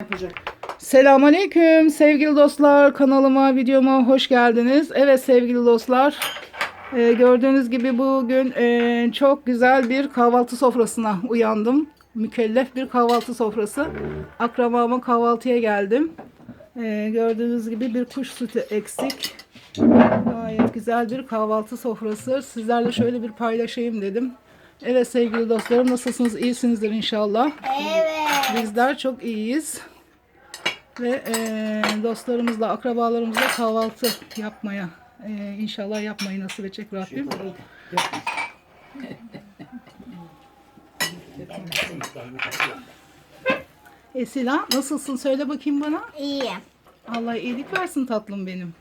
yapacak. Selamünaleyküm sevgili dostlar kanalıma videoma hoş geldiniz. Evet sevgili dostlar e, gördüğünüz gibi bugün e, çok güzel bir kahvaltı sofrasına uyandım. Mükellef bir kahvaltı sofrası. Akrabama kahvaltıya geldim. E, gördüğünüz gibi bir kuş sütü eksik. Gayet güzel bir kahvaltı sofrası. Sizlerle şöyle bir paylaşayım dedim. Evet sevgili dostlarım nasılsınız? İyisinizdir inşallah. Evet. Bizler çok iyiyiz. Ve eee, dostlarımızla, akrabalarımızla kahvaltı yapmaya eee, inşallah yapmayı nasip edecek Rabbim. Esila nasılsın? Söyle bakayım bana. İyiyim. Allah iyilik versin tatlım benim.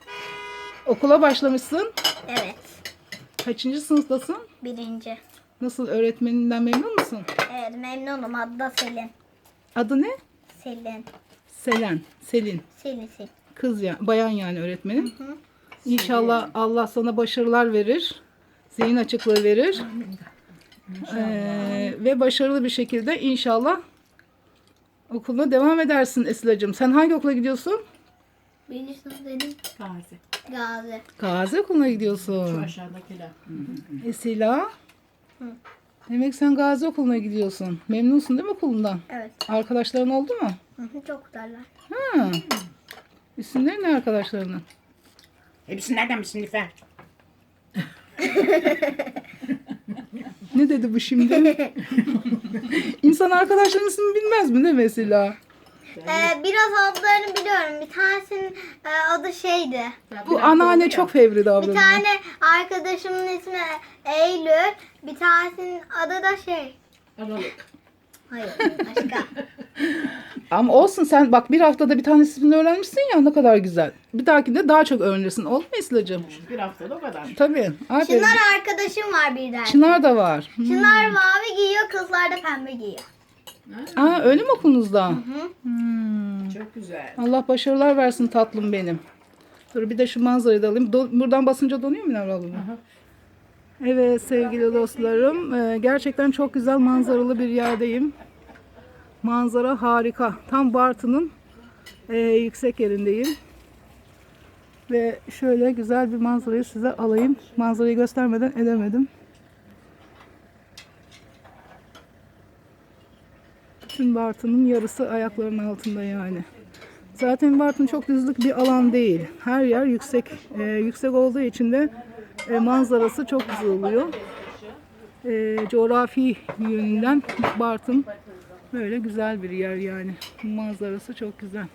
Okula başlamışsın. Evet. Kaçıncı sınıftasın? Birinci. Nasıl öğretmeninden memnun musun? Evet memnunum. Adı da Selin. Adı ne? Selin. Selen, Selin. Selin Selin. Kız ya, bayan yani öğretmenim. İnşallah Allah sana başarılar verir. Zihin açıklığı verir. Ee, ve başarılı bir şekilde inşallah okuluna devam edersin Esilacığım. Sen hangi okula gidiyorsun? Birinci sınıf dedim. Gazi. Gazi. Gazi okuluna gidiyorsun. Aşağıdakiler. Esila. Demek sen Gazi okuluna gidiyorsun. Memnunsun değil mi okulundan? Evet. Arkadaşların oldu mu? Hı hı, Çok güzeller. Ha. İsimleri ne arkadaşlarının? Hepsi nereden misin Nilüfer? Ne dedi bu şimdi? İnsan arkadaşlarının ismini bilmez mi ne mesela? Ee, biraz adlarını biliyorum. Bir tanesinin e, adı şeydi. Bu anneanne çok fevri Bir davranıyor. tane arkadaşımın ismi Eylül. Bir tanesinin adı da şey. Aralık. Hayır başka. Ama olsun sen bak bir haftada bir tane ismini öğrenmişsin ya ne kadar güzel. Bir dahakinde daha çok öğrenirsin. Oldu mu Esilacığım? Bir haftada o kadar. Tabii. Aferin. Çınar arkadaşım var bir tane. Çınar da var. Çınar mavi giyiyor, kızlar da pembe giyiyor. Aa öyle mi okulunuzda? Hı. Hmm. Çok güzel. Allah başarılar versin tatlım benim. Dur bir de şu manzarayı da alayım. Do- buradan basınca donuyor mu Nevra abla? Evet sevgili dostlarım. e, Gerçekten çok güzel manzaralı bir yerdeyim. Manzara harika. Tam Bartın'ın e, yüksek yerindeyim. Ve şöyle güzel bir manzarayı size alayım. Manzarayı göstermeden edemedim. Bütün Bartın'ın yarısı ayaklarının altında yani. Zaten Bartın çok düzlük bir alan değil. Her yer yüksek. e, yüksek olduğu için de e, manzarası çok güzel oluyor. E, coğrafi yönünden Bartın böyle güzel bir yer yani. Manzarası çok güzel.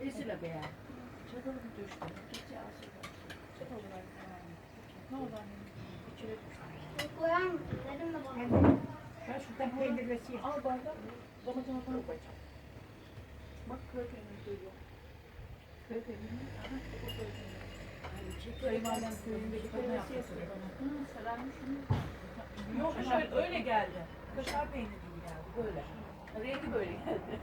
Esile be ya. Koyar mısın? Dedim de bana. Ben şuradan peynir resiyim. Al bardak. Babacığım bana koyacağım. Bak köy peyniri koyuyor. Köy peyniri. Aha, bu köy peyniri. Kayınvalidem köyündeki kadın yaptı sararmış mı? Yok şöyle öyle geldi. Kaşar peyniri gibi geldi böyle. Rengi böyle geldi.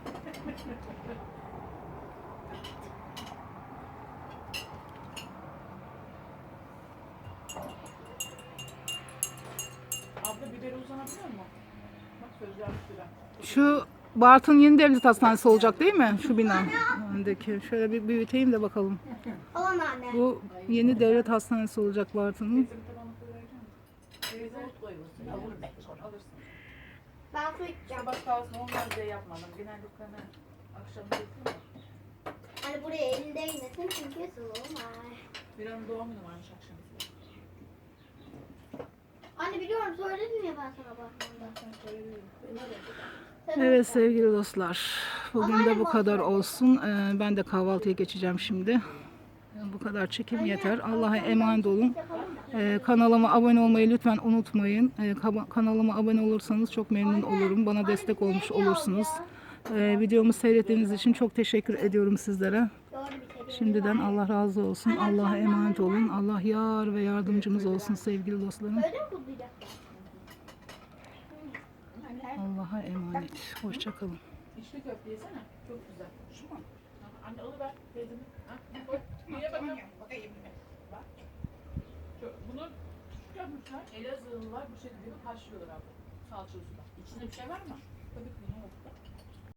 Abla biberi uzanabiliyor mu? Bak sözler süren. Şu Bartın Yeni Devlet Hastanesi olacak değil mi? Şu bina. Öndeki. Şöyle bir büyüteyim de bakalım. Anne. Bu yeni devlet hastanesi olacak Bartın'ın. Ben sonra alırsın. Ben su içeceğim. Sabah kahvaltısını onlar bile yapmadım. Genelde kana akşam yapıyorum. Hani buraya elinde değmesin çünkü soğuk var. Bir an doğum günü varmış akşam. Anne biliyorum söyledim ya ben sana bakmanda. Evet sevgili dostlar. Bugün de bu kadar olsun. Ee, Ben de kahvaltıya geçeceğim şimdi. Bu kadar çekim yeter. Allah'a emanet olun. Ee, Kanalıma abone olmayı lütfen unutmayın. Ee, Kanalıma abone olursanız çok memnun olurum. Bana destek olmuş olursunuz. Ee, Videomu seyrettiğiniz için çok teşekkür ediyorum sizlere. Şimdiden Allah razı olsun. Allah'a emanet olun. Allah yar ve yardımcımız olsun sevgili dostlarım. Allah'a emanet. Hoşçakalın. İçli köfte yesene. Çok güzel. Şu mu? Anne alıver teyzemin. Ha, koy. Ye bakalım. Bakayım. Bak. Bunu yapmışlar. Elazığlılar bu şekilde haşlıyorlar abi. Salçalı suda. İçinde bir şey var mı? Tabii ki ne yok.